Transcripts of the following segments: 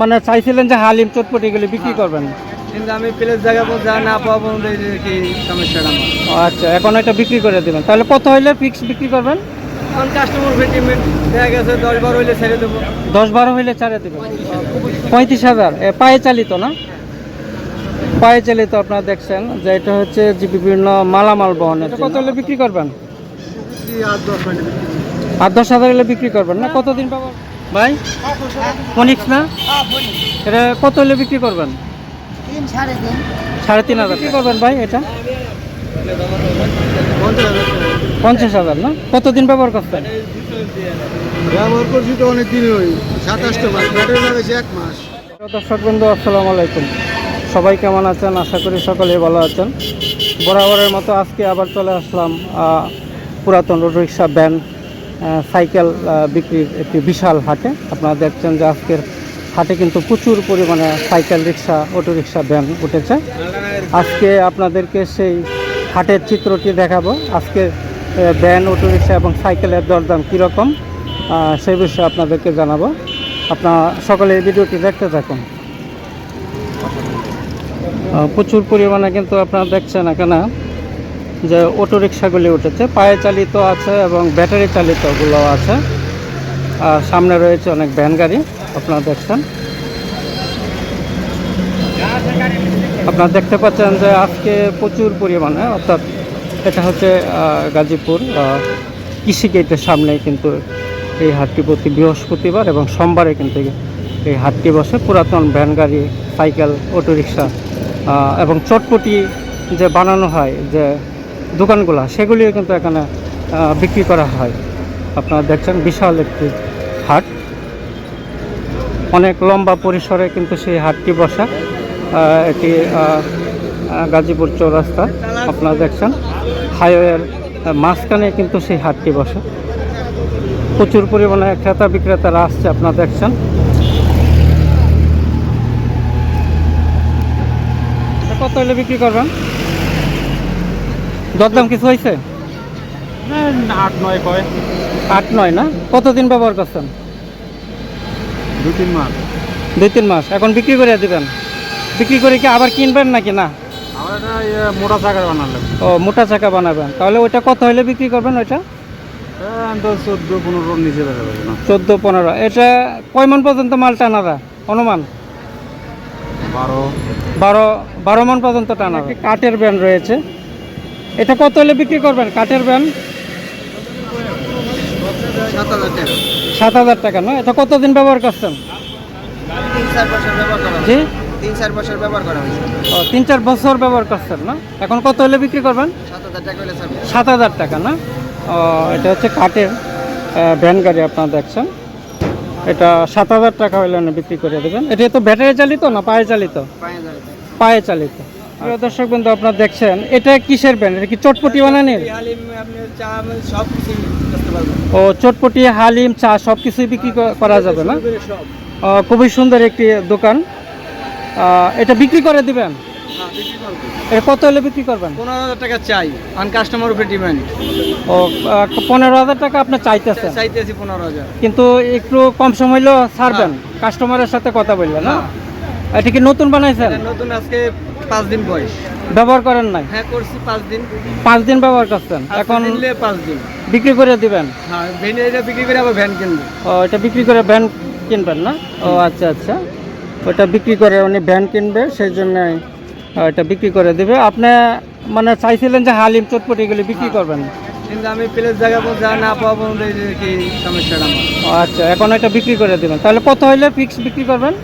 মানে চাইছিলেন যে হালিম চটপটি এগুলি বিক্রি হ্যাঁ। করবেন। কিন্তু আমি প্লেস জায়গা যা না পাবো কি সমস্যাটা আমার। আচ্ছা এখন এটা বিক্রি করে দেবেন। তাহলে কত হইলে ফিক্স বিক্রি করবেন? কারণ কাস্টমার ফিটমেন্ট দেখা গেছে দশ বার হইলে ছেড়ে দেবো। দশ বারো হইলে চারে দেবেন। পঁয়ত্রিশ হাজার। এ, পায়ে চালিত না? পায়ে চালিত আপনারা দেখছেন যে এটা হচ্ছে যে বিভিন্ন মালামাল বহনের কত হলে বিক্রি করবেন? আট দশ আট দশ হাজার হলে বিক্রি করবেন না? কতদিন পাবেন ভাই? ফোনিক্স না? এটা কত হলে বিক্রি করবেন? সাড়ে তিন হাজার। বিক্রি করবেন ভাই এটা? পঞ্চাশ হাজার না? কতদিন ব্যবহার করতেন ব্যবহার করছি তো অনেক দিন ওই সাতাশটা মাস ব্যাটারি লাগাইছে এক মাস। দর্শক বন্ধু আসসালামু আলাইকুম। সবাই কেমন আছেন? আশা করি সকলেই ভালো আছেন। বরাবরের মতো আজকে আবার চলে আসলাম পুরাতন রিক্সা ভ্যান আহ, সাইকেল বিক্রির একটি বিশাল হাটে। আপনারা দেখছেন যে আজকের হাটে কিন্তু প্রচুর পরিমাণে cycle rickshaw, auto rickshaw van উঠেছে। আজকে আপনাদেরকে সেই হাটের চিত্রটি দেখাবো। আজকে ভ্যান, অটো রিক্সা এবং সাইকেলের দরদাম কীরকম সেই বিষয়ে আপনাদেরকে জানাব। আপনারা সকলে এই ভিডিওটি দেখতে থাকুন। প্রচুর পরিমাণে কিন্তু আপনারা দেখছেন এখানে যে অটো রিক্সাগুলি উঠেছে, পায়ে চালিত আছে এবং ব্যাটারি চালিতগুলো আছে। আর সামনে রয়েছে অনেক ভ্যান গাড়ি, আপনারা দেখছেন। আপনারা দেখতে পাচ্ছেন যে আজকে প্রচুর পরিমাণে, অর্থাৎ এটা হচ্ছে গাজীপুর কৃষি গেটের সামনে কিন্তু এই হাটটি প্রতি বৃহস্পতিবার এবং সোমবারে কিন্তু এই হাটটি বসে। পুরাতন ভ্যান গাড়ি, সাইকেল অটোরিক্সা এবং চটপটি যে বানানো হয় যে দোকানগুলো সেগুলিও কিন্তু এখানে বিক্রি করা হয়। আপনারা দেখছেন বিশাল একটি হাট। অনেক লম্বা পরিসরে কিন্তু সেই হাটটি বসা। এটি গাজীপুর চৌরাস্তা, আপনারা দেখছেন। হাইওয়ের মাঝখানে কিন্তু সেই হাটটি বসে। প্রচুর পরিমাণে ক্রেতা বিক্রেতারা আসছে, আপনারা দেখছেন। কত হলে বিক্রি করবেন? দরদাম কিছু হয়েছে? আট নয় কয়। আট নয় না? কতদিন ব্যবহার করছেন? দু তিন মাস। দুই তিন মাস। এখন বিক্রি করে দিবেন। বিক্রি করে কি আবার কিনবেন নাকি না? মোটা চাকার বানালাম। ও মোটা চাকা বানাবেন। তাহলে ওইটা কত হলে বিক্রি করবেন ওইটা? চোদ্দ পনেরো নিচে চোদ্দ পনেরো। এটা কয় মন পর্যন্ত মাল টানারা অনুমান? বারো। বারো বারো মন পর্যন্ত টানা কাঠের ব্যান রয়েছে। এটা কত হলে বিক্রি করবেন? কাঠের ব্যান? সাত হাজার টাকা না? এটা কতদিন ব্যবহার করছেন? তিন চার বছর ব্যবহার করা জি? তিন চার বছর ব্যবহার করা হয়েছে ও তিন চার বছর ব্যবহার করছেন না? এখন কত হলে বিক্রি করবেন? সাত হাজার টাকা না? ও এটা হচ্ছে কাঠের ভ্যান গাড়ি আপনারা দেখছেন। এটা সাত হাজার টাকা হলে না বিক্রি করে দেবেন। এটা তো ব্যাটারি চালিত না পায়ে চালিত। পায়ে চালিত। প্রিয় দর্শক বন্ধু আপনারা দেখছেন। এটা কিসের ব্যান্ড? এটা কি চটপটি বানানির? ও চটপটি হালিম চা সব কিছুই বিক্রি করা যাবে না? খুবই সুন্দর একটি দোকান। এটা বিক্রি করে দিবেন? হ্যাঁ এটা কত হলে বিক্রি করবেন? পনেরো হাজার টাকা চাই আন কাস্টমার উপরে ডিমান্ড ও পনেরো হাজার টাকা আপনি চাইতেছেন। চাইতেছি পনেরো হাজার কিন্তু একটু কম সময় হলেও ছাড়বেন। কাস্টমারের সাথে কথা বললেন না? হ্যাঁ। এটা কি নতুন বানাইছেন? নতুন আজকে পাঁচ দিন বয়স। ব্যবহার করেন নাই? হ্যাঁ করছি পাঁচ দিন। পাঁচ দিন ব্যবহার করছেন? এখন পাঁচ দিন। বিক্রি করে দিবেন? হ্যাঁ ভ্যান এটা বিক্রি করে আবার ভ্যান কিনবো। ও এটা বিক্রি করে ভ্যান কিনবেন না? ও আচ্ছা আচ্ছা। ওটা বিক্রি করে উনি ভ্যান কিনবে সেই জন্য এটা বিক্রি করে দেবে। আপনি মানে চাইছিলেন যে হালিম চটপটি এগুলি বিক্রি হ্যাঁ। করবেন? কিন্তু আমি প্লেস জায়গা যা না পাবো কি সমস্যাটা আচ্ছা এখন এটা বিক্রি করে দেবেন। তাহলে কত হইলে ফিক্স বিক্রি করবেন?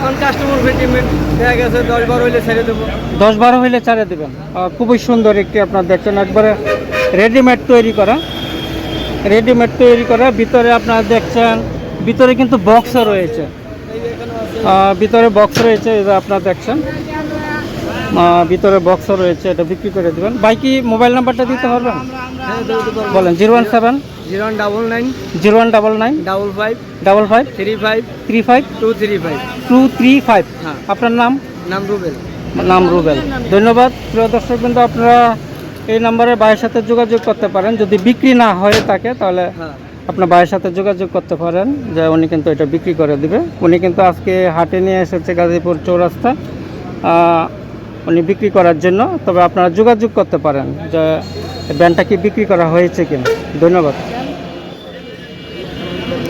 কারণ কাস্টমার ফিটমেন্ট দেখা গেছে দশ বার হইলে ছেড়ে দেবো। দশ বারো হইলে ছাড়ে দেবেন। খুবই সুন্দর একটি আপনার দেখছেন একবারে রেডিমেড তৈরি করা। রেডিমেড তৈরি করা। ভিতরে আপনারা দেখছেন ভিতরে কিন্তু বক্সও রয়েছে। ভিতরে বক্স রয়েছে এটা আপনারা দেখছেন। ভিতরে বক্সও রয়েছে এটা বিক্রি করে দেবেন। বাইকি মোবাইল নাম্বারটা দিতে পারবেন? হ্যাঁ বলেন zero one seven. Zero one double nine zero one double nine double five double five three five three five two three five two three five হ্যাঁ। আপনার নাম? নাম রুবেল। নাম রুবেল। ধন্যবাদ। প্রিয় দর্শক কিন্তু আপনারা এই নাম্বারে ভাইয়ের সাথে যোগাযোগ করতে পারেন। যদি বিক্রি না হয়ে থাকে তাহলে হ্যাঁ। আপনার ভাইয়ের সাথে যোগাযোগ করতে পারেন। যে উনি কিন্তু এটা বিক্রি করে দিবে। উনি কিন্তু আজকে হাটে নিয়ে এসেছে গাজীপুর চৌরাস্তা। উনি বিক্রি করার জন্য। তবে আপনারা যোগাযোগ করতে পারেন যে ব্যান্ডটা কি বিক্রি করা হয়েছে কিনা। ধন্যবাদ।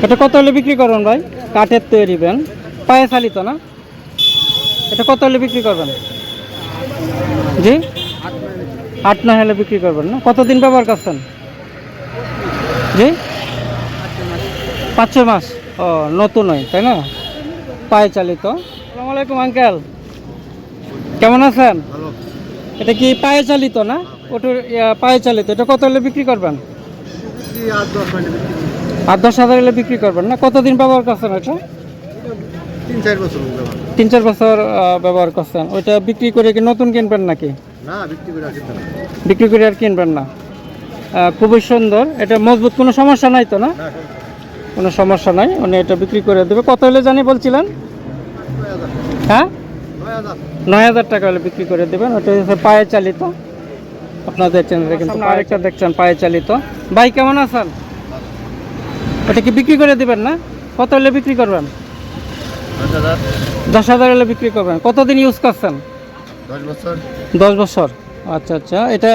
এটা কত হলে বিক্রি করবেন ভাই? কাঠের তৈরি ব্যান। পায়ে চালিত না? এটা কত হলে বিক্রি করবেন? জি? আট নয় হলে বিক্রি করবেন না? কতদিন ব্যবহার করছেন? জি? পাঁচ ছয় মাস। ও নতুন নয় তাই না? পায়ে চালিত। আসসালামু আলাইকুম আঙ্কেল। কেমন আছেন? এটা কি পায়ে চালিত না? ওটার ইয়া, পায়ে চালিত। এটা কত হলে বিক্রি করবেন? আর দশ আট দশ হাজার হলে বিক্রি করবেন না? কতদিন ব্যবহার করছেন এটা তিন চার বছর তিন চার বছর ব্যবহার করছেন। ওইটা বিক্রি করে কি নতুন কিনবেন নাকি? না বিক্রি করে আর কিনবেন না। খুবই সুন্দর। এটা মজবুত কোনো সমস্যা নাই তো না? কোনো সমস্যা নাই। উনি এটা বিক্রি করে দেবে। কত হলে জানি বলছিলেন? হ্যাঁ? নয় হাজার টাকা হলে বিক্রি করে দেবেন। ওটা হচ্ছে পায়ে চালিত। আপনারা দেখছেন কিন্তু আরেকটা দেখছেন পায়ে চালিত। ভাই কেমন আছেন? ওটা কি বিক্রি করে দিবেন না? কত হলে বিক্রি করবেন? দশ হাজার দশ হাজার হলে বিক্রি করবেন। কতদিন ইউজ করছেন? দশ বছর। আচ্ছা আচ্ছা। এটা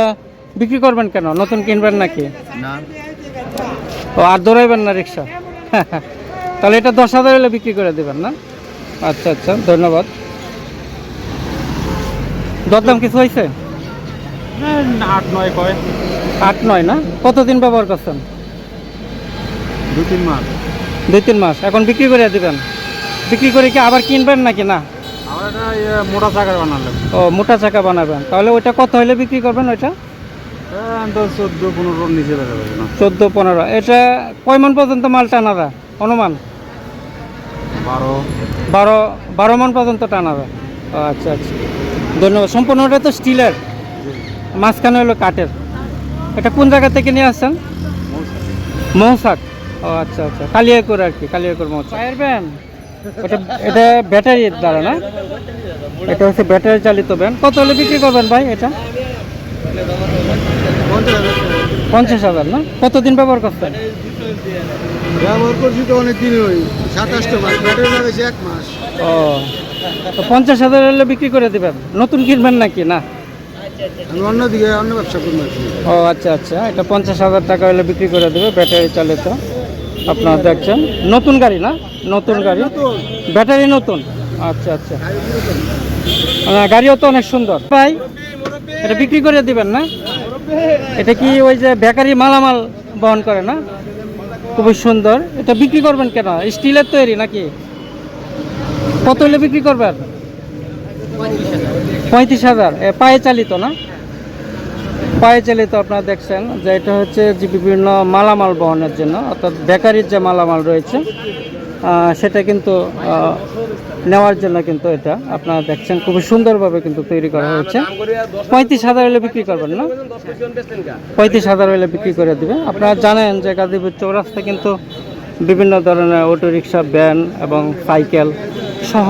বিক্রি করবেন কেন? নতুন কিনবেন নাকি? ও আর দৌড়াইবেন না রিক্সা? তাহলে এটা দশ হাজার হলে বিক্রি করে দেবেন না? আচ্ছা আচ্ছা। ধন্যবাদ। দরদাম কিছু হয়েছে? আট নয় কয়। আট নয় না? কতদিন ব্যবহার করছেন? দু তিন মাস। দুই তিন মাস। এখন বিক্রি করে দিবেন। বিক্রি করে কি আবার কিনবেন নাকি না? আমার একটা ইয়ে মোটা চাকার বানালাম। ও মোটা চাকা বানাবেন। তাহলে ওইটা কত হলে বিক্রি করবেন ওইটা? চোদ্দ পনেরো নিচে চোদ্দ পনেরো এটা কয় মন পর্যন্ত মাল টানারা অনুমান? বারো। বারো বারো মন পর্যন্ত টানাবে। আচ্ছা আচ্ছা। ধন্যবাদ। সম্পূর্ণটা তো স্টিলের। মাঝখানে হলো কাঠের। এটা কোন জায়গা থেকে নিয়ে আসছেন? মৌসাক ও আচ্ছা আচ্ছা। কালিয়াকুর আর কি কালিয়াকুর মৌসাক ফায়ার এটা এটা ব্যাটারির দ্বারা না? এটা হচ্ছে ব্যাটারি চালিত ব্যান কত হলে বিক্রি করবেন ভাই এটা? পঞ্চাশ হাজার না? কতদিন ব্যবহার করছেন? ব্যবহার করছি তো অনেক দিন ওই সাতাশটা মাস ব্যাটারি লাগাইছি এক মাস। ও তো পঞ্চাশ হাজার হলে বিক্রি করে দিবেন। নতুন কিনবেন নাকি? না। আমি অন্যদিকে অন্য ব্যবসা করব ও আচ্ছা আচ্ছা। এটা পঞ্চাশ হাজার টাকা হলে বিক্রি করে দেবে ব্যাটারি চালিত। আপনারা দেখছেন। নতুন গাড়ি না? নতুন গাড়ি। ব্যাটারি নতুন? আচ্ছা আচ্ছা। গাড়িও তো অনেক সুন্দর। ভাই, এটা বিক্রি করে দিবেন না? এটা কি ওই যে বেকারি মালামাল বহন করে না? খুবই সুন্দর। এটা বিক্রি করবেন কেন? স্টিলের তৈরি নাকি? কত হলে বিক্রি করবেন? পঁয়ত্রিশ হাজার। পায়ে চালিত না? পায়ে চালিত আপনারা দেখছেন যে এটা হচ্ছে যে বিভিন্ন মালামাল বহনের জন্য, অর্থাৎ বেকারির যে মালামাল রয়েছে সেটা কিন্তু নেওয়ার জন্য কিন্তু এটা আপনারা দেখছেন, খুবই সুন্দরভাবে কিন্তু তৈরি করা হয়েছে। পঁয়ত্রিশ হাজার হলে বিক্রি করবেন না? পঁয়ত্রিশ হাজার হলে বিক্রি করে দিবে। আপনারা জানেন যে গাজীপুর চৌরাস্তা কিন্তু বিভিন্ন ধরনের অটো রিক্সা ভ্যান এবং সাইকেল সহ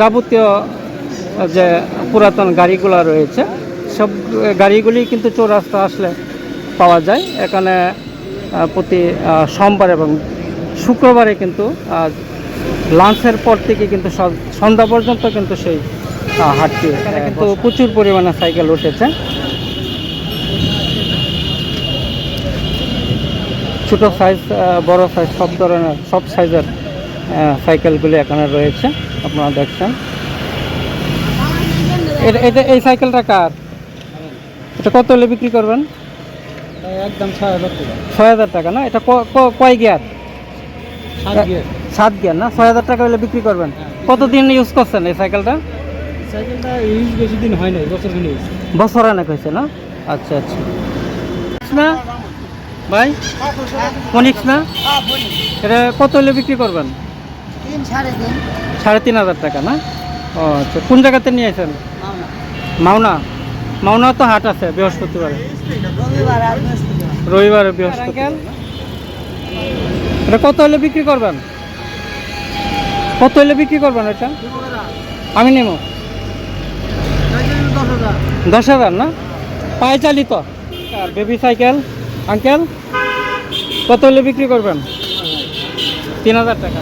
যাবতীয় যে পুরাতন গাড়িগুলো রয়েছে সব গাড়িগুলি কিন্তু চৌরাস্তা আসলে পাওয়া যায়। এখানে প্রতি সোমবার এবং শুক্রবারে কিন্তু লাঞ্চের পর থেকে কিন্তু সন- সন্ধ্যা পর্যন্ত কিন্তু সেই হাটটি এখানে কিন্তু প্রচুর পরিমাণে সাইকেল উঠেছে। ছোটো সাইজ বড় সাইজ সব ধরনের সব সাইজের সাইকেলগুলি এখানে রয়েছে। আপনারা দেখছেন। এটা এই সাইকেলটা কার? এটা কত হলে বিক্রি করবেন? একদম ছয় হাজার টাকা। ছয় হাজার টাকা না? এটা ক- ক- কয় গিয়ার? সাত গিয়ার। সাত গিয়ার না? ছয় হাজার টাকা হলে বিক্রি করবেন। কতদিন ইউজ করছেন এই সাইকেলটা সাইকেলটা ইউজ বেশি দিন হয় নাই বছর দিন বছর অনেক হয়েছে না? আচ্ছা আচ্ছা। না ভাই? ফোনিক্স না এটা কত হলে বিক্রি করবেন? সাড়ে তিন। সাড়ে তিন হাজার টাকা না? ও আচ্ছা। কোন জায়গাতে নিয়ে আসেন? মাওনা? মাওনা তো হাট আছে বৃহস্পতিবারে। রবিবার বৃহস্পতিবার। এটা কত হলে বিক্রি করবেন? কত হলে বিক্রি করবেন এটা? আমি নেব। দশ হাজার না? পায়ে চালিত বেবি সাইকেল, আঙ্কেল, কত হলে বিক্রি করবেন? তিন হাজার টাকা?